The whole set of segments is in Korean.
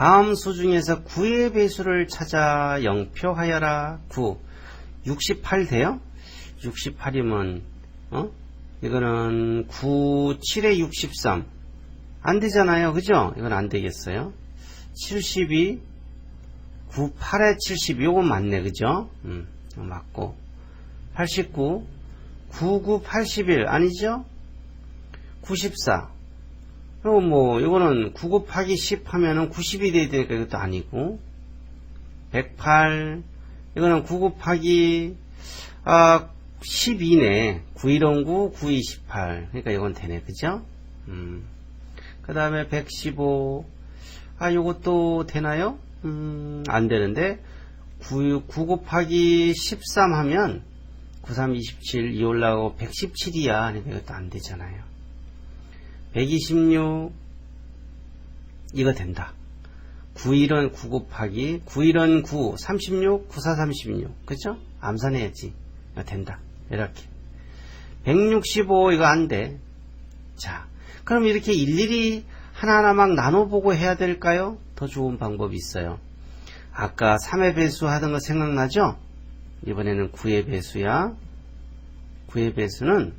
다음 수 중에서 9의 배수를 찾아 영표하여라. 9. 68 돼요? 68이면, 어? 이거는 9, 7에 63. 안 되잖아요. 그죠? 이건 안 되겠어요. 72, 9, 8에 72. 요건 맞네. 그죠? 음, 맞고. 89, 99, 81. 아니죠? 94. 그리고 뭐, 이거는 9 곱하기 10 하면은 90이 돼야 되니까 이것도 아니고. 108. 이거는 9 곱하기, 아, 12네. 9109, 9218. 그러니까 이건 되네. 그죠? 음. 그 다음에 115. 아, 요것도 되나요? 음, 안 되는데. 9, 9 곱하기 13 하면 93, 27, 이 올라가고 117이야. 그러니까 이것도 안 되잖아요. 126 이거 된다. 91은 9 곱하기 91은 9, 36, 94, 36 그죠? 암산해야지. 된다. 이렇게 165 이거 안 돼. 자, 그럼 이렇게 일일이 하나하나 막 나눠보고 해야 될까요? 더 좋은 방법이 있어요. 아까 3의 배수 하던 거 생각나죠? 이번에는 9의 배수야. 9의 배수는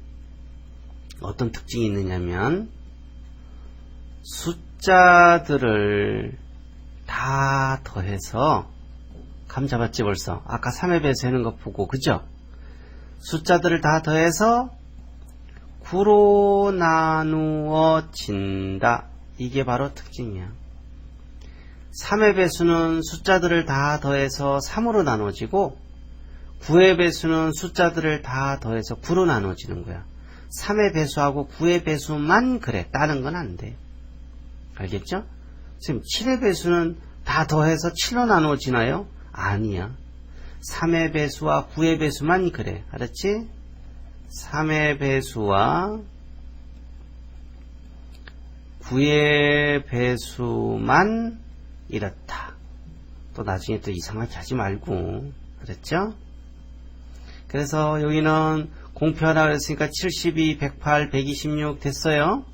어떤 특징이 있느냐면 숫자들을 다 더해서 감 잡았지 벌써 아까 3의 배수 하는 거 보고 그죠? 숫자들을 다 더해서 9로 나누어진다 이게 바로 특징이야 3의 배수는 숫자들을 다 더해서 3으로 나눠지고 9의 배수는 숫자들을 다 더해서 9로 나눠지는 거야 3의 배수하고 9의 배수만 그래. 다른 건 안 돼. 알겠죠? 지금 7의 배수는 다 더해서 7로 나눠지나요? 아니야. 3의 배수와 9의 배수만 그래. 알았지? 3의 배수와 9의 배수만 이렇다. 또 나중에 또 이상하게 하지 말고. 알았죠? 그래서 여기는 공표하라 그랬으니까 72, 108, 126 됐어요.